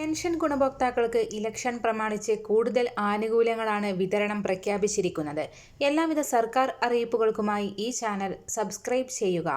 Pension ഗുണഭോക്താക്കൾക്ക് election പ്രമാണിച്ച് കൂടുതൽ ആനുകൂല്യങ്ങളാണ് വിതരണം പ്രഖ്യാപിച്ചിരിക്കുന്നത്. എല്ലാവിധ സർക്കാർ അറിയിപ്പുകൾക്കുമായി ഈ ചാനൽ സബ്സ്ക്രൈബ് ചെയ്യുക.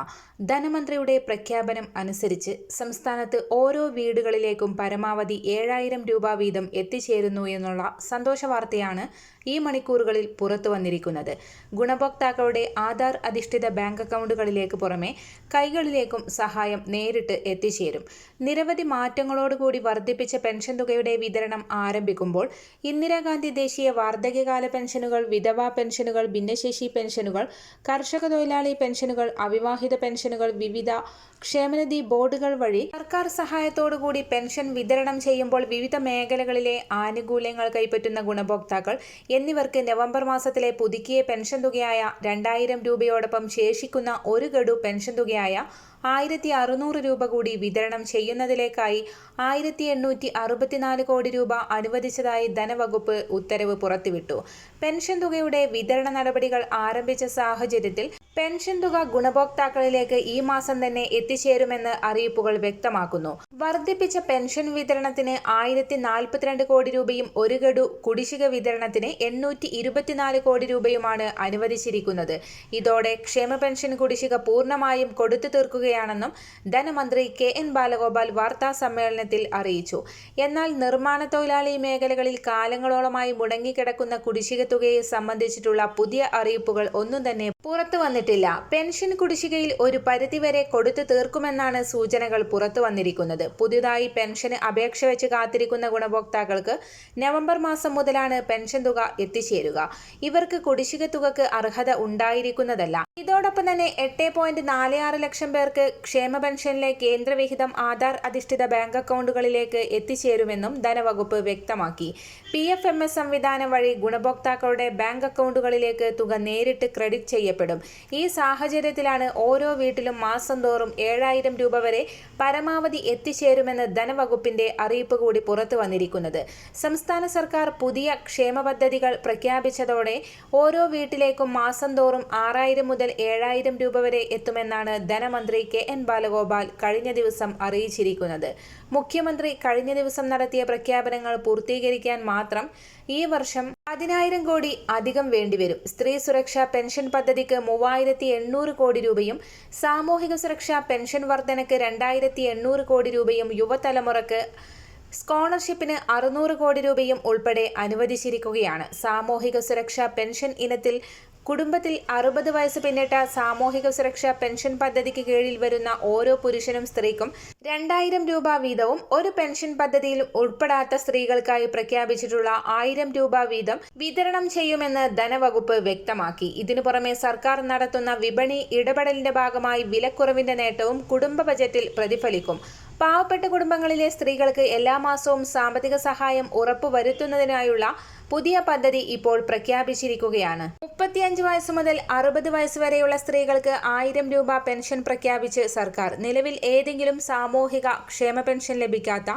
ധനമന്ത്രിയുടെ പ്രഖ്യാപനം അനുസരിച്ച് സംസ്ഥാനത്ത് ഓരോ വീടുകളിലേക്കും പരമാവധി ഏഴായിരം രൂപ വീതം എത്തിച്ചേരുന്നു എന്നുള്ള സന്തോഷ വാർത്തയാണ് ഈ മണിക്കൂറുകളിൽ പുറത്തു വന്നിരിക്കുന്നത്. ഗുണഭോക്താക്കളുടെ ആധാർ അധിഷ്ഠിത ബാങ്ക് അക്കൗണ്ടുകളിലേക്ക് പുറമെ കൈകളിലേക്കും സഹായം നേരിട്ട് എത്തിച്ചേരും. നിരവധി മാറ്റങ്ങളോടുകൂടി വർദ്ധിപ്പിച്ച പെൻഷൻ തുകയുടെ വിതരണം ആരംഭിക്കുമ്പോൾ ഇന്ദിരാഗാന്ധി ദേശീയ വാർദ്ധക്യകാല പെൻഷനുകൾ വിധവാ പെൻഷനുകൾ ഭിന്നശേഷി പെൻഷനുകൾ കർഷക തൊഴിലാളി പെൻഷനുകൾ അവിവാഹിത പെൻഷനുകൾ വിവിധ ക്ഷേമനിധി ബോർഡുകൾ വഴി സർക്കാർ സഹായത്തോടുകൂടി പെൻഷൻ വിതരണം ചെയ്യുമ്പോൾ വിവിധ മേഖലകളിലെ ആനുകൂല്യങ്ങൾ കൈപ്പറ്റുന്ന ഗുണഭോക്താക്കൾ എന്നിവർക്ക് നവംബർ മാസത്തിലെ പുതുക്കിയ പെൻഷൻ തുകയായ രണ്ടായിരം രൂപയോടൊപ്പം ശേഷിക്കുന്ന ഒരു ഗഡു പെൻഷൻ തുകയായ ആയിരത്തി അറുന്നൂറ് രൂപ കൂടി വിതരണം ചെയ്യുന്നതിലേക്കായി ആയിരത്തി എണ്ണൂറ്റി അറുപത്തിനാല് കോടി രൂപ അനുവദിച്ചതായി ധനവകുപ്പ് ഉത്തരവ് പുറത്തുവിട്ടു. പെൻഷൻ തുകയുടെ വിതരണ നടപടികൾ ആരംഭിച്ച സാഹചര്യത്തിൽ പെൻഷൻ തുക ഗുണഭോക്താക്കളിലേക്ക് ഈ മാസം തന്നെ എത്തിച്ചേരുമെന്ന് അറിയിപ്പുകൾ വ്യക്തമാക്കുന്നു. വർദ്ധിപ്പിച്ച പെൻഷൻ വിതരണത്തിന് ആയിരത്തി നാൽപ്പത്തിരണ്ട് കോടി രൂപയും ഒരു ഗഡു കുടിശ്ശിക വിതരണത്തിന് എണ്ണൂറ്റി ഇരുപത്തിനാല് കോടി രൂപയുമാണ് അനുവദിച്ചിരിക്കുന്നത്. ഇതോടെ ക്ഷേമ പെൻഷൻ കുടിശ്ശിക പൂർണമായും കൊടുത്തു തീർക്കുകയാണെന്നും ധനമന്ത്രി കെ എൻ ബാലഗോപാൽ വാർത്താ സമ്മേളനത്തിൽ അറിയിച്ചു. എന്നാൽ നിർമ്മാണ തൊഴിലാളി മേഖലകളിൽ കാലങ്ങളോളമായി മുടങ്ങിക്കിടക്കുന്ന കുടിശ്ശിക തുകയെ സംബന്ധിച്ചിട്ടുള്ള പുതിയ അറിയിപ്പുകൾ ഒന്നും തന്നെ പുറത്തു വന്നിട്ടില്ല. പെൻഷൻ കുടിശ്ശികയിൽ ഒരു പരിധിവരെ കൊടുത്തു തീർക്കുമെന്നാണ് സൂചനകൾ പുറത്തു വന്നിരിക്കുന്നത്. പുതിയതായി പെൻഷന് അപേക്ഷ വെച്ച് കാത്തിരിക്കുന്ന ഗുണഭോക്താക്കൾക്ക് നവംബർ മാസം മുതലാണ് പെൻഷൻ തുക എത്തിച്ചേരുക. ഇവർക്ക് കുടിശ്ശിക തുകക്ക് അർഹത ഉണ്ടായിരിക്കുന്നതല്ല. ഇതോടൊപ്പം തന്നെ എട്ട് ലക്ഷം പേർക്ക് ക്ഷേമ പെൻഷനിലെ കേന്ദ്രവിഹിതം ആധാർ അധിഷ്ഠിത ബാങ്ക് അക്കൗണ്ടുകളിലേക്ക് എത്തിച്ചേരുമെന്നും ധനവകുപ്പ് വ്യക്തമാക്കി. പി എഫ് എം എസ് സംവിധാനം വഴി ഗുണഭോക്താക്കളുടെ ബാങ്ക് അക്കൗണ്ടുകളിലേക്ക് തുക നേരിട്ട് ക്രെഡിറ്റ് ചെയ്യപ്പെടും. ഈ സാഹചര്യത്തിലാണ് ഓരോ വീട്ടിലും മാസം തോറും ഏഴായിരം രൂപ വരെ പരമാവധി എത്തിച്ചേരുമെന്ന് ധനവകുപ്പിന്റെ അറിയിപ്പ് കൂടി പുറത്തു വന്നിരിക്കുന്നത്. സംസ്ഥാന സർക്കാർ പുതിയ ക്ഷേമ പദ്ധതികൾ പ്രഖ്യാപിച്ചതോടെ ഓരോ വീട്ടിലേക്കും മാസം തോറും ആറായിരം മുതൽ ഏഴായിരം രൂപ വരെ എത്തുമെന്നാണ് ധനമന്ത്രി കെ എൻ ബാലഗോപാൽ കഴിഞ്ഞ ദിവസം അറിയിച്ചിരിക്കുന്നത്. മുഖ്യമന്ത്രി കഴിഞ്ഞ ദിവസം നടത്തിയ പ്രഖ്യാപനങ്ങൾ പൂർത്തീകരിക്കാൻ മാത്രം ഈ വർഷം പതിനായിരം കോടി അധികം വേണ്ടിവരും. സ്ത്രീ സുരക്ഷാ പെൻഷൻ പദ്ധതിക്ക് മൂവായിരത്തി എണ്ണൂറ് കോടി രൂപയും സാമൂഹിക സുരക്ഷാ പെൻഷൻ വർധനയ്ക്ക് രണ്ടായിരത്തി എണ്ണൂറ് കോടി രൂപയും യുവതലമുറക്ക് സ്കോളർഷിപ്പിന് അറുന്നൂറ് കോടി രൂപയും ഉൾപ്പെടെ അനുവദിച്ചിരിക്കുകയാണ്. സാമൂഹിക സുരക്ഷാ പെൻഷൻ ഇനത്തിൽ കുടുംബത്തിൽ അറുപത് വയസ്സ് പിന്നിട്ട സാമൂഹിക സുരക്ഷാ പെൻഷൻ പദ്ധതിക്ക് കീഴിൽ വരുന്ന ഓരോ പുരുഷനും സ്ത്രീക്കും രണ്ടായിരം രൂപ വീതവും ഒരു പെൻഷൻ പദ്ധതിയിൽ ഉൾപ്പെടാത്ത സ്ത്രീകൾക്കായി പ്രഖ്യാപിച്ചിട്ടുള്ള ആയിരം രൂപ വീതം വിതരണം ചെയ്യുമെന്ന് ധനവകുപ്പ് വ്യക്തമാക്കി. ഇതിനു പുറമെ സർക്കാർ നടത്തുന്ന വിപണി ഇടപെടലിന്റെ ഭാഗമായി വിലക്കുറവിന്റെ നേട്ടവും കുടുംബ ബജറ്റിൽ പ്രതിഫലിക്കും. പാവപ്പെട്ട കുടുംബങ്ങളിലെ സ്ത്രീകൾക്ക് എല്ലാ മാസവും സാമ്പത്തിക സഹായം ഉറപ്പുവരുത്തുന്നതിനായുള്ള പുതിയ പദ്ധതി ഇപ്പോൾ പ്രഖ്യാപിച്ചിരിക്കുകയാണ്. മുപ്പത്തിയഞ്ച് വയസ്സ് മുതൽ അറുപത് വയസ്സ് വരെയുള്ള സ്ത്രീകൾക്ക് ആയിരം രൂപ പെൻഷൻ പ്രഖ്യാപിച്ച് സർക്കാർ നിലവിൽ ഏതെങ്കിലും സാമൂഹിക ക്ഷേമ പെൻഷൻ ലഭിക്കാത്ത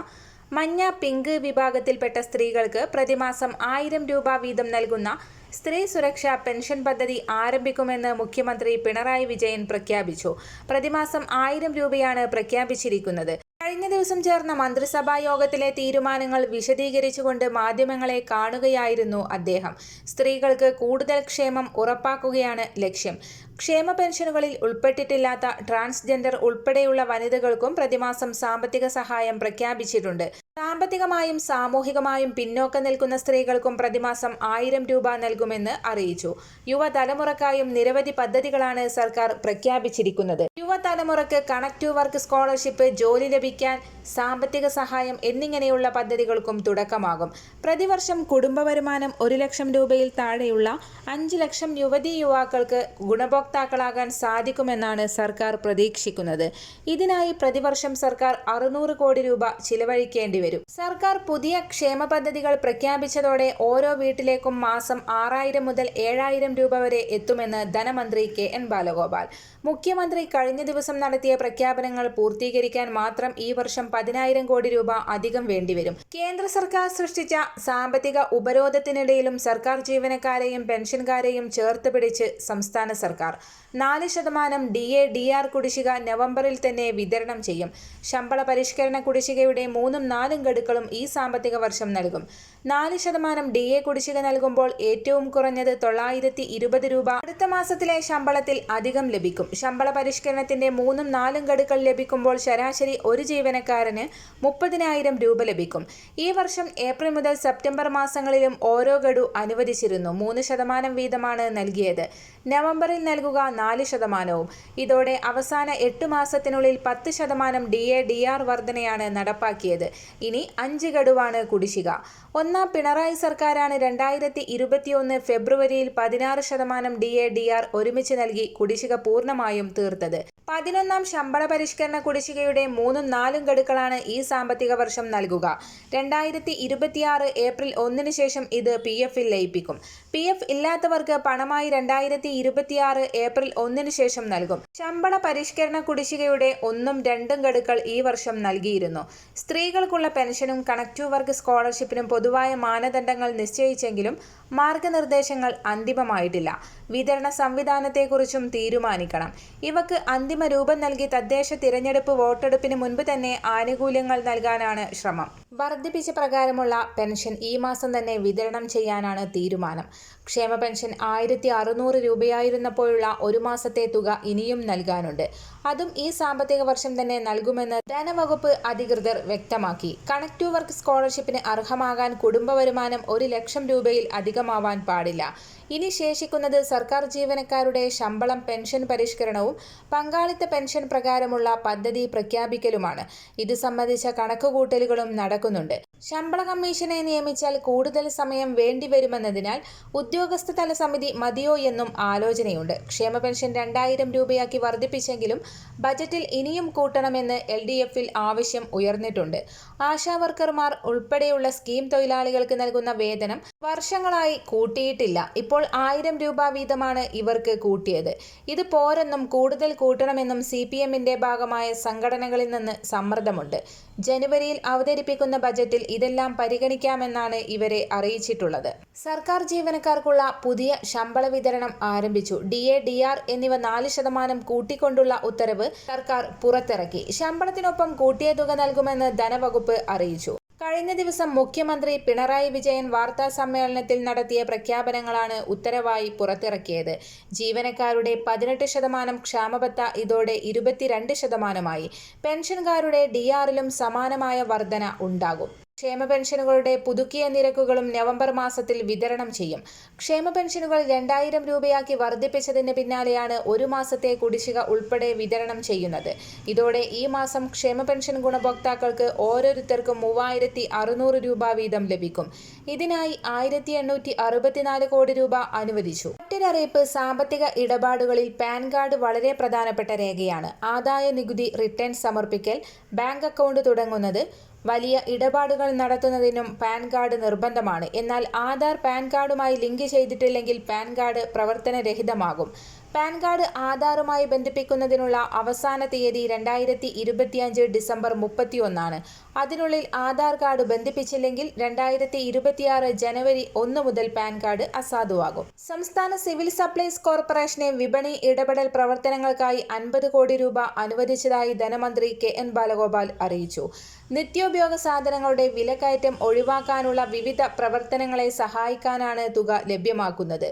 മഞ്ഞ പിങ്ക് വിഭാഗത്തിൽപ്പെട്ട സ്ത്രീകൾക്ക് പ്രതിമാസം ആയിരം രൂപ വീതം നൽകുന്ന സ്ത്രീ സുരക്ഷാ പെൻഷൻ പദ്ധതി ആരംഭിക്കുമെന്ന് മുഖ്യമന്ത്രി പിണറായി വിജയൻ പ്രഖ്യാപിച്ചു. പ്രതിമാസം ആയിരം രൂപയാണ് പ്രഖ്യാപിച്ചിരിക്കുന്നത്. കഴിഞ്ഞ ദിവസം ചേർന്ന മന്ത്രിസഭാ യോഗത്തിലെ തീരുമാനങ്ങൾ വിശദീകരിച്ചുകൊണ്ട് മാധ്യമങ്ങളെ കാണുകയായിരുന്നു അദ്ദേഹം. സ്ത്രീകൾക്ക് കൂടുതൽ ക്ഷേമം ഉറപ്പാക്കുകയാണ് ലക്ഷ്യം. ക്ഷേമ പെൻഷനുകളിൽ ഉൾപ്പെട്ടിട്ടില്ലാത്ത ട്രാൻസ്ജെൻഡർ ഉൾപ്പെടെയുള്ള വനിതകൾക്കും പ്രതിമാസം സാമ്പത്തിക സഹായം പ്രഖ്യാപിച്ചിട്ടുണ്ട്. സാമ്പത്തികമായും സാമൂഹികമായും പിന്നോക്കം നിൽക്കുന്ന സ്ത്രീകൾക്കും പ്രതിമാസം ആയിരം രൂപ നൽകുമെന്ന് അറിയിച്ചു. യുവതലമുറക്കായും നിരവധി പദ്ധതികളാണ് സർക്കാർ പ്രഖ്യാപിച്ചിരിക്കുന്നത്. യുവതലമുറക്ക് കണക്ട് ടു വർക്ക് സ്കോളർഷിപ്പ് ജോലി ലഭിക്കാൻ സാമ്പത്തിക സഹായം എന്നിങ്ങനെയുള്ള പദ്ധതികൾക്കും തുടക്കമാകും. പ്രതിവർഷം കുടുംബ വരുമാനം ഒരു ലക്ഷം രൂപയിൽ താഴെയുള്ള അഞ്ച് ലക്ഷം യുവതി യുവാക്കൾക്ക് ഗുണഭോക്താക്കളാകാൻ സാധിക്കുമെന്നാണ് സർക്കാർ പ്രതീക്ഷിക്കുന്നത്. ഇതിനായി പ്രതിവർഷം സർക്കാർ അറുന്നൂറ് കോടി രൂപ ചിലവഴിക്കേണ്ടി വരും. സർക്കാർ പുതിയ ക്ഷേമ പദ്ധതികൾ പ്രഖ്യാപിച്ചതോടെ ഓരോ വീട്ടിലേക്കും മാസം ആറായിരം മുതൽ ഏഴായിരം രൂപ വരെ എത്തുമെന്ന് ധനമന്ത്രി കെ എൻ ബാലഗോപാൽ. മുഖ്യമന്ത്രി കഴിഞ്ഞ ദിവസം നടത്തിയ പ്രഖ്യാപനങ്ങൾ പൂർത്തീകരിക്കാൻ മാത്രം ഈ വർഷം പതിനായിരം കോടി രൂപ അധികം വേണ്ടിവരും. കേന്ദ്ര സർക്കാർ സൃഷ്ടിച്ച സാമ്പത്തിക ഉപരോധത്തിനിടയിലും സർക്കാർ ജീവനക്കാരെയും പെൻഷൻകാരെയും ചേർത്ത് പിടിച്ച് സംസ്ഥാന സർക്കാർ നാല് ശതമാനം ഡി എ ഡി ആർ കുടിശ്ശിക നവംബറിൽ തന്നെ വിതരണം ചെയ്യും. ശമ്പള പരിഷ്കരണ കുടിശ്ശികയുടെ മൂന്നും നാലും ഗഡുക്കളും ഈ സാമ്പത്തിക വർഷം നൽകും. നാല് ശതമാനം ഡി എ കുടിശ്ശിക നൽകുമ്പോൾ ഏറ്റവും കുറഞ്ഞത് തൊള്ളായിരത്തി ഇരുപത് രൂപ. അടുത്ത മാസത്തിലെ ശമ്പളത്തിൽ അധികം ലഭിക്കും. ശമ്പള പരിഷ്കരണത്തിന്റെ മൂന്നും നാലും ഗഡുക്കൾ ലഭിക്കുമ്പോൾ ശരാശരി ഒരു ജീവനക്കാരന് മുപ്പതിനായിരം രൂപ ലഭിക്കും. ഈ വർഷം ഏപ്രിൽ മുതൽ സെപ്റ്റംബർ മാസങ്ങളിലും ഓരോ ഗഡു അനുവദിച്ചിരുന്നു. മൂന്ന് ശതമാനം വീതമാണ് നൽകിയത്. നവംബറിൽ നൽകുക നാല് ശതമാനവും. ഇതോടെ അവസാന എട്ട് മാസത്തിനുള്ളിൽ പത്ത് ശതമാനം ഡി എ ഡി ആർ വർധനയാണ് നടപ്പാക്കിയത്. ഇനി അഞ്ച് ഗഡുവാണ് കുടിശ്ശിക. ഒന്നാം പിണറായി സർക്കാരാണ് രണ്ടായിരത്തി ഇരുപത്തിയൊന്ന് ഫെബ്രുവരിയിൽ പതിനാറ് ശതമാനം ഡി എ ഡി ആർ ഒരുമിച്ച് നൽകി കുടിശ്ശിക പൂർണമായും തീർത്തത്. പതിനൊന്നാം ശമ്പള പരിഷ്കരണ കുടിശ്ശികയുടെ മൂന്നും നാലും ഗഡുക്കളാണ് ഈ സാമ്പത്തിക വർഷം നൽകുക. രണ്ടായിരത്തി ഇരുപത്തിയാറ് ഏപ്രിൽ ഒന്നിന് ശേഷം ഇത് പി എഫിൽ ലയിപ്പിക്കും. പി എഫ് ഇല്ലാത്തവർക്ക് പണമായി രണ്ടായിരത്തി ഇരുപത്തിയാറ് ഏപ്രിൽ ഒന്നിന് ശേഷം നൽകും. ശമ്പള പരിഷ്കരണ കുടിശ്ശികയുടെ ഒന്നും രണ്ടും ഗഡുക്കൾ ഈ വർഷം നൽകിയിരുന്നു. സ്ത്രീകൾക്കുള്ള പെൻഷനും കണക്റ്റീവ് വർക്ക് സ്കോളർഷിപ്പിനും പൊതുവായ മാനദണ്ഡങ്ങൾ നിശ്ചയിച്ചെങ്കിലും മാർഗനിർദ്ദേശങ്ങൾ അന്തിമമായിട്ടില്ല. വിതരണ സംവിധാനത്തെക്കുറിച്ചും തീരുമാനിക്കണം. ഇവക്ക് അന്തിമ രൂപം നൽകി തദ്ദേശ തിരഞ്ഞെടുപ്പ് വോട്ടെടുപ്പിന് മുൻപ് തന്നെ ആനുകൂല്യങ്ങൾ നൽകാനാണ് ശ്രമം. വർദ്ധിപ്പിച്ച പ്രകാരമുള്ള പെൻഷൻ ഈ മാസം തന്നെ വിതരണം ചെയ്യാനാണ് തീരുമാനം. ക്ഷേമ പെൻഷൻ ആയിരത്തി അറുന്നൂറ് രൂപയായിരുന്നപ്പോഴുള്ള ഒരു മാസത്തെ തുക ഇനിയും നൽകാനുണ്ട്. അതും ഈ സാമ്പത്തിക വർഷം തന്നെ നൽകുമെന്ന് ധനവകുപ്പ് അധികൃതർ വ്യക്തമാക്കി. കണക്ട് ടു വർക്ക് സ്കോളർഷിപ്പിന് അർഹമാകാൻ കുടുംബ വരുമാനം ഒരു ലക്ഷം രൂപയിൽ അധികമാവാൻ പാടില്ല. ഇനി ശേഷിക്കുന്നത് സർക്കാർ ജീവനക്കാരുടെ ശമ്പളം പെൻഷൻ പരിഷ്കരണവും പങ്കാളിത്ത പെൻഷൻ പ്രകാരമുള്ള പദ്ധതി പ്രഖ്യാപിക്കലുമാണ്. ഇത് സംബന്ധിച്ച കണക്കുകൂട്ടലുകളും നടക്കുന്നുണ്ട്. ശമ്പള കമ്മീഷനെ നിയമിച്ചാൽ കൂടുതൽ സമയം വേണ്ടിവരുമെന്നതിനാൽ ഉദ്യോഗസ്ഥ തല സമിതി മതിയോ എന്നും ആലോചനയുണ്ട്. ക്ഷേമ പെൻഷൻ രണ്ടായിരം രൂപയാക്കി വർദ്ധിപ്പിച്ചെങ്കിലും ബജറ്റിൽ ഇനിയും കൂട്ടണമെന്ന് എൽ ഡി എഫിൽ ആവശ്യം ഉയർന്നിട്ടുണ്ട്. ആശാ വർക്കർമാർ ഉൾപ്പെടെയുള്ള സ്കീം തൊഴിലാളികൾക്ക് നൽകുന്ന വേതനം വർഷങ്ങളായി കൂട്ടിയിട്ടില്ല. ഇപ്പോൾ ആയിരം രൂപ വീതമാണ് ഇവർക്ക് കൂട്ടിയത്. ഇത് പോരെന്നും കൂടുതൽ കൂട്ടണമെന്നും സി പി എമ്മിന്റെ ഭാഗമായ സംഘടനകളിൽ നിന്ന് സമ്മർദ്ദമുണ്ട്. ജനുവരിയിൽ അവതരിപ്പിക്കുന്ന ബജറ്റിൽ ഇതെല്ലാം പരിഗണിക്കാമെന്നാണ് ഇവരെ അറിയിച്ചിട്ടുള്ളത്. സർക്കാർ ജീവനക്കാർക്കുള്ള പുതിയ ശമ്പള വിതരണം ആരംഭിച്ചു. ഡി എ ഡി ആർ എന്നിവ നാല് ശതമാനം കൂട്ടിക്കൊണ്ടുള്ള ഉത്തരവ് സർക്കാർ പുറത്തിറക്കി. ശമ്പളത്തിനൊപ്പം കൂട്ടിയ തുക നൽകുമെന്ന് ധനവകുപ്പ് അറിയിച്ചു. കഴിഞ്ഞ ദിവസം മുഖ്യമന്ത്രി പിണറായി വിജയൻ വാർത്താ സമ്മേളനത്തിൽ നടത്തിയ പ്രഖ്യാപനങ്ങളാണ് ഉത്തരവായി പുറത്തിറക്കിയത്. ജീവനക്കാരുടെ പതിനെട്ട് ശതമാനം ക്ഷാമബത്ത ഇതോടെ ഇരുപത്തിരണ്ട് ശതമാനമായി. പെൻഷൻകാരുടെ ഡിആറിലും സമാനമായ വർധന ഉണ്ടാകും. ക്ഷേമ പെൻഷനുകളുടെ പുതുക്കിയ നിരക്കുകളും നവംബർ മാസത്തിൽ വിതരണം ചെയ്യും. ക്ഷേമ പെൻഷനുകൾ രണ്ടായിരം രൂപയാക്കി വർദ്ധിപ്പിച്ചതിന് പിന്നാലെയാണ് ഒരു മാസത്തെ കുടിശ്ശിക ഉൾപ്പെടെ വിതരണം ചെയ്യുന്നത്. ഇതോടെ ഈ മാസം ക്ഷേമ പെൻഷൻ ഗുണഭോക്താക്കൾക്ക് ഓരോരുത്തർക്കും മൂവായിരത്തി അറുന്നൂറ് രൂപ വീതം ലഭിക്കും. ഇതിനായി ആയിരത്തി എണ്ണൂറ്റി അറുപത്തിനാല് കോടി രൂപ അനുവദിച്ചു. മറ്റൊരറിയിപ്പ് സാമ്പത്തിക ഇടപാടുകളിൽ പാൻ കാർഡ് വളരെ പ്രധാനപ്പെട്ട രേഖയാണ്. ആദായ നികുതി റിട്ടേൺ സമർപ്പിക്കൽ ബാങ്ക് അക്കൗണ്ട് തുടങ്ങുന്നത് വലിയ ഇടപാടുകൾ നടത്തുന്നതിനും പാൻ കാർഡ് നിർബന്ധമാണ്. എന്നാൽ ആധാർ പാൻ കാർഡുമായി ലിങ്ക് ചെയ്തിട്ടില്ലെങ്കിൽ പാൻ കാർഡ് പ്രവർത്തനരഹിതമാകും. പാൻ കാർഡ് ആധാറുമായി ബന്ധിപ്പിക്കുന്നതിനുള്ള അവസാന തീയതി രണ്ടായിരത്തി ഇരുപത്തിയഞ്ച് ഡിസംബർ മുപ്പത്തിയൊന്നാണ്. അതിനുള്ളിൽ ആധാർ കാർഡ് ബന്ധിപ്പിച്ചില്ലെങ്കിൽ രണ്ടായിരത്തി ഇരുപത്തിയാറ് ജനുവരി ഒന്ന് മുതൽ പാൻ കാർഡ് അസാധുവാകും. സംസ്ഥാന സിവിൽ സപ്ലൈസ് കോർപ്പറേഷനെ വിപണി ഇടപെടൽ പ്രവർത്തനങ്ങൾക്കായി അൻപത് കോടി രൂപ അനുവദിച്ചതായി ധനമന്ത്രി കെ എൻ ബാലഗോപാൽ അറിയിച്ചു. നിത്യോപയോഗ സാധനങ്ങളുടെ വിലക്കയറ്റം ഒഴിവാക്കാനുള്ള വിവിധ പ്രവർത്തനങ്ങളെ സഹായിക്കാനാണ് തുക ലഭ്യമാക്കുന്നത്.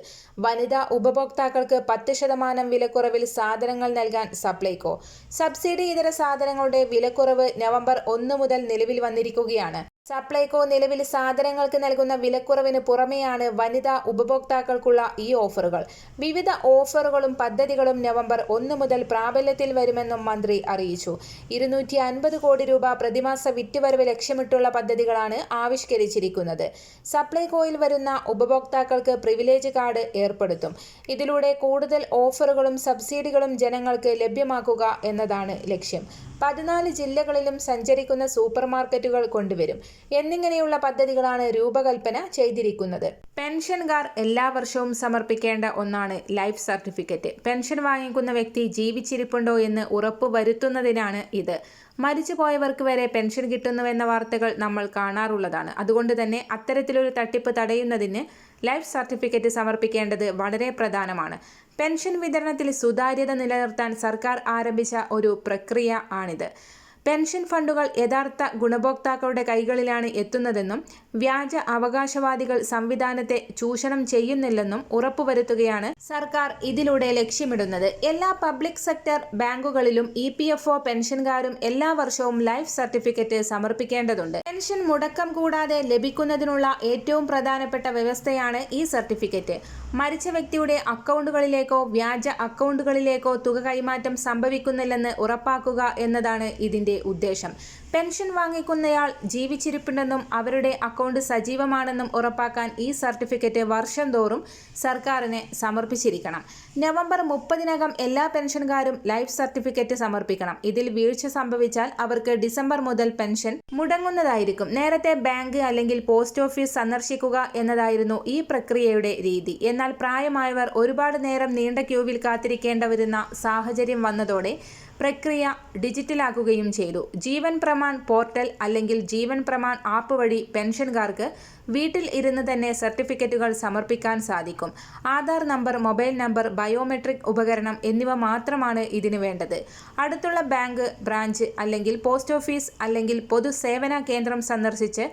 വനിതാ ഉപഭോക്താക്കൾക്ക് പത്ത് ശതമാനം വിലക്കുറവിൽ സാധനങ്ങൾ നൽകാൻ സപ്ലൈകോ. സബ്സിഡി ഇതര സാധനങ്ങളുടെ വിലക്കുറവ് നവംബർ ഒന്ന് മുതൽ നിലവിൽ വന്നിരിക്കുകയാണ്. സപ്ലൈകോ നിലവിൽ സാധനങ്ങൾക്ക് നൽകുന്ന വിലക്കുറവിന് പുറമെയാണ് വനിതാ ഉപഭോക്താക്കൾക്കുള്ള ഈ ഓഫറുകൾ. വിവിധ ഓഫറുകളും പദ്ധതികളും നവംബർ ഒന്ന് മുതൽ പ്രാബല്യത്തിൽ വരുമെന്നും മന്ത്രി അറിയിച്ചു. ഇരുന്നൂറ്റി അൻപത് കോടി രൂപ പ്രതിമാസ വിറ്റുവരവ് ലക്ഷ്യമിട്ടുള്ള പദ്ധതികളാണ് ആവിഷ്കരിച്ചിരിക്കുന്നത്. സപ്ലൈകോയിൽ വരുന്ന ഉപഭോക്താക്കൾക്ക് പ്രിവിലേജ് കാർഡ് ഏർപ്പെടുത്തും. ഇതിലൂടെ കൂടുതൽ ഓഫറുകളും സബ്സിഡികളും ജനങ്ങൾക്ക് ലഭ്യമാക്കുക എന്നതാണ് ലക്ഷ്യം. പതിനാല് ജില്ലകളിലും സഞ്ചരിക്കുന്ന സൂപ്പർ മാർക്കറ്റുകൾ കൊണ്ടുവരും. എന്നിങ്ങനെയുള്ള പദ്ധതികളാണ് രൂപകൽപ്പന ചെയ്തിരിക്കുന്നത്. പെൻഷൻകാർ എല്ലാ വർഷവും സമർപ്പിക്കേണ്ട ഒന്നാണ് ലൈഫ് സർട്ടിഫിക്കറ്റ്. പെൻഷൻ വാങ്ങിക്കുന്ന വ്യക്തി ജീവിച്ചിരിപ്പുണ്ടോ എന്ന് ഉറപ്പ് വരുത്തുന്നതിനാണ് ഇത്. മരിച്ചുപോയവർക്ക് വരെ പെൻഷൻ കിട്ടുന്നുവെന്ന വാർത്തകൾ നമ്മൾ കാണാറുള്ളതാണ്. അതുകൊണ്ട് തന്നെ അത്തരത്തിലൊരു തട്ടിപ്പ് തടയുന്നതിന് ലൈഫ് സർട്ടിഫിക്കറ്റ് സമർപ്പിക്കേണ്ടത് വളരെ പ്രധാനമാണ്. പെൻഷൻ വിതരണത്തിൽ സുതാര്യത നിലനിർത്താൻ സർക്കാർ ആരംഭിച്ച ഒരു പ്രക്രിയ ആണിത്. പെൻഷൻ ഫണ്ടുകൾ യഥാർത്ഥ ഗുണഭോക്താക്കളുടെ കൈകളിലാണ് എത്തുന്നതെന്നും വ്യാജ അവകാശവാദികൾ സംവിധാനത്തെ ചൂഷണം ചെയ്യുന്നില്ലെന്നും ഉറപ്പുവരുത്തുകയാണ് സർക്കാർ ഇതിലൂടെ ലക്ഷ്യമിടുന്നത്. എല്ലാ പബ്ലിക് സെക്ടർ ബാങ്കുകളിലും ഇ പി എഫ് ഒ പെൻഷൻകാരും എല്ലാ വർഷവും ലൈഫ് സർട്ടിഫിക്കറ്റ് സമർപ്പിക്കേണ്ടതുണ്ട്. പെൻഷൻ മുടക്കം കൂടാതെ ലഭിക്കുന്നതിനുള്ള ഏറ്റവും പ്രധാനപ്പെട്ട വ്യവസ്ഥയാണ് ഈ സർട്ടിഫിക്കറ്റ്. മരിച്ച വ്യക്തിയുടെ അക്കൗണ്ടുകളിലേക്കോ വ്യാജ അക്കൗണ്ടുകളിലേക്കോ തുക കൈമാറ്റം സംഭവിക്കുന്നില്ലെന്ന് ഉറപ്പാക്കുക എന്നതാണ് ഇതിന്റെ ఉద్దేశం. പെൻഷൻ വാങ്ങിക്കുന്നയാൾ ജീവിച്ചിരിപ്പുണ്ടെന്നും അവരുടെ അക്കൗണ്ട് സജീവമാണെന്നും ഉറപ്പാക്കാൻ ഈ സർട്ടിഫിക്കറ്റ് വർഷം തോറും സർക്കാരിന് സമർപ്പിച്ചിരിക്കണം. നവംബർ മുപ്പതിനകം എല്ലാ പെൻഷൻകാരും ലൈഫ് സർട്ടിഫിക്കറ്റ് സമർപ്പിക്കണം. ഇതിൽ വീഴ്ച സംഭവിച്ചാൽ അവർക്ക് ഡിസംബർ മുതൽ പെൻഷൻ മുടങ്ങുന്നതായിരിക്കും. നേരത്തെ ബാങ്ക് അല്ലെങ്കിൽ പോസ്റ്റ് ഓഫീസ് സന്ദർശിക്കുക എന്നതായിരുന്നു ഈ പ്രക്രിയയുടെ രീതി. എന്നാൽ പ്രായമായവർ ഒരുപാട് നേരം നീണ്ട ക്യൂവിൽ കാത്തിരിക്കേണ്ട വരുന്ന സാഹചര്യം വന്നതോടെ പ്രക്രിയ ഡിജിറ്റലാക്കുകയും ചെയ്തു. ജീവൻ പ്രമാൺ പോർട്ടൽ അല്ലെങ്കിൽ ജീവൻ പ്രമാൺ ആപ്പ് വഴി പെൻഷൻകാർക്ക് വീട്ടിൽ ഇരുന്ന് തന്നെ സർട്ടിഫിക്കറ്റുകൾ സമർപ്പിക്കാൻ സാധിക്കും. Aadhaar number mobile number biometric ഉപകരണം എന്നിവ മാത്രമാണ് ഇതിന് വേണ്ടത്. അടുത്തുള്ള ബാങ്ക് ബ്രാഞ്ച് അല്ലെങ്കിൽ പോസ്റ്റ് ഓഫീസ് അല്ലെങ്കിൽ പൊതുസേവന കേന്ദ്രം സന്ദർശിച്ച്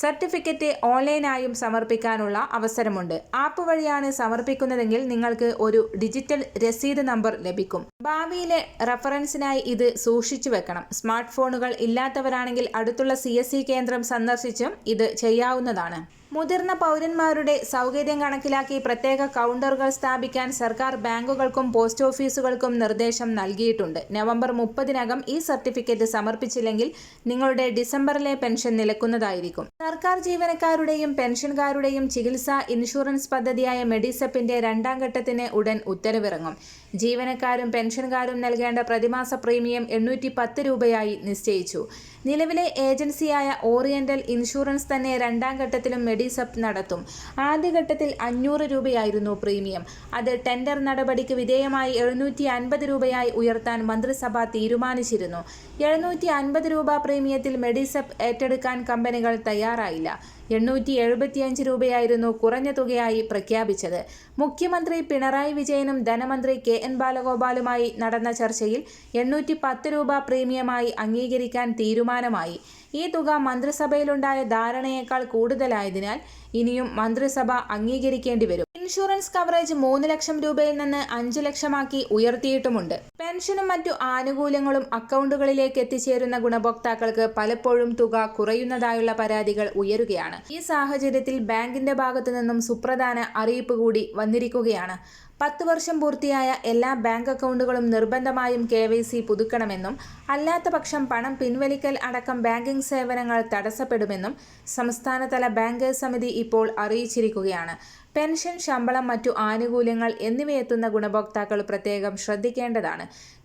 സർട്ടിഫിക്കറ്റ് ഓൺലൈനായും സമർപ്പിക്കാനുള്ള അവസരമുണ്ട്. ആപ്പ് വഴിയാണ് സമർപ്പിക്കുന്നതെങ്കിൽ നിങ്ങൾക്ക് ഒരു ഡിജിറ്റൽ രസീത് നമ്പർ ലഭിക്കും. ഭാവിയിലെ റഫറൻസിനായി ഇത് സൂക്ഷിച്ചു വെക്കണം. സ്മാർട്ട് ഫോണുകൾ ഇല്ലാത്തവരാണെങ്കിൽ അടുത്തുള്ള സി കേന്ദ്രം സന്ദർശിച്ചും ഇത് ചെയ്യാവുന്നതാണ്. മുതിർന്ന പൗരന്മാരുടെ സൗകര്യം കണക്കിലാക്കി പ്രത്യേക കൗണ്ടറുകൾ സ്ഥാപിക്കാൻ സർക്കാർ ബാങ്കുകൾക്കും പോസ്റ്റ് ഓഫീസുകൾക്കും നിർദ്ദേശം നൽകിയിട്ടുണ്ട്. നവംബർ മുപ്പതിനകം ഈ സർട്ടിഫിക്കറ്റ് സമർപ്പിച്ചില്ലെങ്കിൽ നിങ്ങളുടെ ഡിസംബറിലെ പെൻഷൻ നിലക്കുന്നതായിരിക്കും. സർക്കാർ ജീവനക്കാരുടെയും പെൻഷൻകാരുടെയും ചികിത്സാ ഇൻഷുറൻസ് പദ്ധതിയായ മെഡിസെപ്പിന്റെ രണ്ടാം ഘട്ടത്തിന് ഉടൻ ഉത്തരവിറങ്ങും. ജീവനക്കാരും പെൻഷൻകാരും നൽകേണ്ട പ്രതിമാസ പ്രീമിയം എണ്ണൂറ്റി രൂപയായി നിശ്ചയിച്ചു. നിലവിലെ ഏജൻസിയായ ഓറിയന്റൽ ഇൻഷുറൻസ് തന്നെ രണ്ടാം ഘട്ടത്തിലും മെഡിസപ്പ് നടത്തും. ആദ്യഘട്ടത്തിൽ അഞ്ഞൂറ് രൂപയായിരുന്നു പ്രീമിയം. അത് ടെൻഡർ നടപടിക്ക് വിധേയമായി എഴുന്നൂറ്റി അൻപത് രൂപയായി ഉയർത്താൻ മന്ത്രിസഭ തീരുമാനിച്ചിരുന്നു. എഴുന്നൂറ്റി അൻപത് രൂപ പ്രീമിയത്തിൽ മെഡിസപ്പ് ഏറ്റെടുക്കാൻ കമ്പനികൾ തയ്യാറായില്ല. എണ്ണൂറ്റി എഴുപത്തിയഞ്ച് രൂപയായിരുന്നു കുറഞ്ഞ തുകയായി പ്രഖ്യാപിച്ചത്. മുഖ്യമന്ത്രി പിണറായി വിജയനും ധനമന്ത്രി കെ എൻ ബാലഗോപാലുമായി നടന്ന ചർച്ചയിൽ എണ്ണൂറ്റി പത്ത് രൂപ പ്രീമിയമായി അംഗീകരിക്കാൻ തീരുമാനമായി. ഈ തുക മന്ത്രിസഭയിലുണ്ടായ ധാരണയേക്കാൾ കൂടുതലായതിനാൽ ഇനിയും മന്ത്രിസഭ അംഗീകരിക്കേണ്ടി വരും. ഇൻഷുറൻസ് കവറേജ് മൂന്ന് ലക്ഷം രൂപയിൽ നിന്ന് അഞ്ചു ലക്ഷമാക്കി ഉയർത്തിയിട്ടുമുണ്ട്. പെൻഷനും മറ്റു ആനുകൂല്യങ്ങളും അക്കൗണ്ടുകളിലേക്ക് എത്തിച്ചേരുന്ന ഗുണഭോക്താക്കൾക്ക് പലപ്പോഴും തുക കുറയുന്നതായുള്ള പരാതികൾ ഉയരുകയാണ്. ഈ സാഹചര്യത്തിൽ ബാങ്കിന്റെ ഭാഗത്തു നിന്നും സുപ്രധാന അറിയിപ്പ് കൂടി വന്നിരിക്കുകയാണ്. പത്ത് വർഷം പൂർത്തിയായ എല്ലാ ബാങ്ക് അക്കൗണ്ടുകളും നിർബന്ധമായും കെ വൈ സി പുതുക്കണമെന്നും അല്ലാത്ത പക്ഷം പണം പിൻവലിക്കൽ അടക്കം ബാങ്കിംഗ് സേവനങ്ങൾ തടസ്സപ്പെടുമെന്നും സംസ്ഥാനതല ബാങ്കേഴ്സ് സമിതി ഇപ്പോൾ അറിയിച്ചിരിക്കുകയാണ്. പെൻഷൻ ശമ്പളം മറ്റു ആനുകൂല്യങ്ങൾ എന്നിവയെത്തുന്ന ഗുണഭോക്താക്കൾ പ്രത്യേകം ശ്രദ്ധിക്കേണ്ടതാണ്.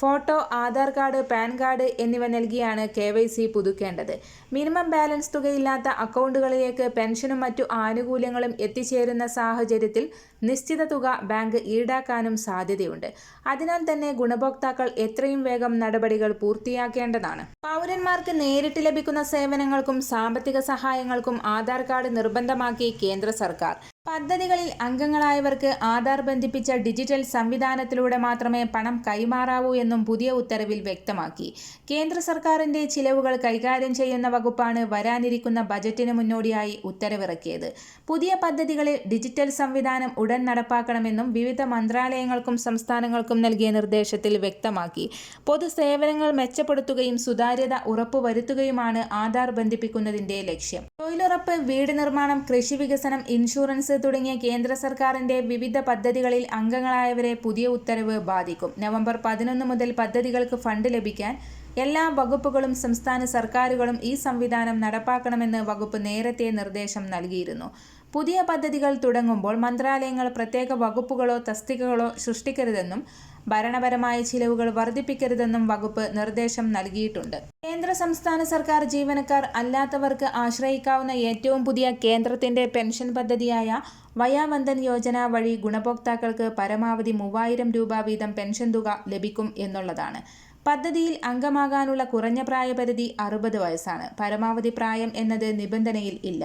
Photo Aadhaar card PAN card എന്നിവ നൽകിയാണ് കെ വൈ സി പുതുക്കേണ്ടത്. മിനിമം ബാലൻസ് തുകയില്ലാത്ത അക്കൗണ്ടുകളിലേക്ക് പെൻഷനും മറ്റു ആനുകൂല്യങ്ങളും എത്തിച്ചേരുന്ന സാഹചര്യത്തിൽ നിശ്ചിത തുക ബാങ്ക് ഈടാക്കാനും സാധ്യതയുണ്ട്. അതിനാൽ തന്നെ ഗുണഭോക്താക്കൾ എത്രയും വേഗം നടപടികൾ പൂർത്തിയാക്കേണ്ടതാണ്. പൗരന്മാർക്ക് നേരിട്ട് ലഭിക്കുന്ന സേവനങ്ങൾക്കും സാമ്പത്തിക സഹായങ്ങൾക്കും ആധാർ കാർഡ് നിർബന്ധമാക്കി കേന്ദ്ര സർക്കാർ. പദ്ധതികളിൽ അംഗങ്ങളായവർക്ക് ആധാർ ബന്ധിപ്പിച്ച ഡിജിറ്റൽ സംവിധാനത്തിലൂടെ മാത്രമേ പണം കൈമാറാവൂ എന്നും പുതിയ ഉത്തരവിൽ വ്യക്തമാക്കി. കേന്ദ്ര സർക്കാരിന്റെ ചിലവുകൾ കൈകാര്യം ചെയ്യുന്ന വകുപ്പാണ് വരാനിരിക്കുന്ന ബജറ്റിന് മുന്നോടിയായി ഉത്തരവിറക്കിയത്. പുതിയ പദ്ധതികളിൽ ഡിജിറ്റൽ സംവിധാനം ഉടൻ നടപ്പാക്കണമെന്നും വിവിധ മന്ത്രാലയങ്ങൾക്കും സംസ്ഥാനങ്ങൾക്കും നൽകിയ നിർദ്ദേശത്തിൽ വ്യക്തമാക്കി. പൊതുസേവനങ്ങൾ മെച്ചപ്പെടുത്തുകയും സുതാര്യത ഉറപ്പുവരുത്തുകയുമാണ് ആധാർ ബന്ധിപ്പിക്കുന്നതിന്റെ ലക്ഷ്യം. തൊഴിലുറപ്പ് വീട് നിർമ്മാണം കൃഷി വികസനം ഇൻഷുറൻസ് തുടങ്ങിയ കേന്ദ്ര സർക്കാരിന്റെ വിവിധ പദ്ധതികളിൽ അംഗങ്ങളായവരെ പുതിയ ഉത്തരവ് ബാധിക്കും. നവംബർ പതിനൊന്ന് മുതൽ പദ്ധതികൾക്ക് ഫണ്ട് ലഭിക്കാൻ എല്ലാ വകുപ്പുകളും സംസ്ഥാന സർക്കാരുകളും ഈ സംവിധാനം നടപ്പാക്കണമെന്ന് വകുപ്പ് നേരത്തെ നിർദ്ദേശം നൽകിയിരുന്നു. പുതിയ പദ്ധതികൾ തുടങ്ങുമ്പോൾ മന്ത്രാലയങ്ങൾ പ്രത്യേക വകുപ്പുകളോ തസ്തികകളോ സൃഷ്ടിക്കരുതെന്നും ഭരണപരമായ ചിലവുകൾ വർദ്ധിപ്പിക്കരുതെന്നും വകുപ്പ് നിർദ്ദേശം നൽകിയിട്ടുണ്ട്. കേന്ദ്ര സംസ്ഥാന സർക്കാർ ജീവനക്കാർ അല്ലാത്തവർക്ക് ആശ്രയിക്കാവുന്ന ഏറ്റവും പുതിയ കേന്ദ്രത്തിന്റെ പെൻഷൻ പദ്ധതിയായ വയാവന്ദൻ യോജന വഴി ഗുണഭോക്താക്കൾക്ക് പരമാവധി മൂവായിരം രൂപ വീതം പെൻഷൻ തുക ലഭിക്കും എന്നുള്ളതാണ്. പദ്ധതിയിൽ അംഗമാകാനുള്ള കുറഞ്ഞ പ്രായപരിധി അറുപത് വയസ്സാണ്. പരമാവധി പ്രായം എന്നത് നിബന്ധനയിൽ ഇല്ല.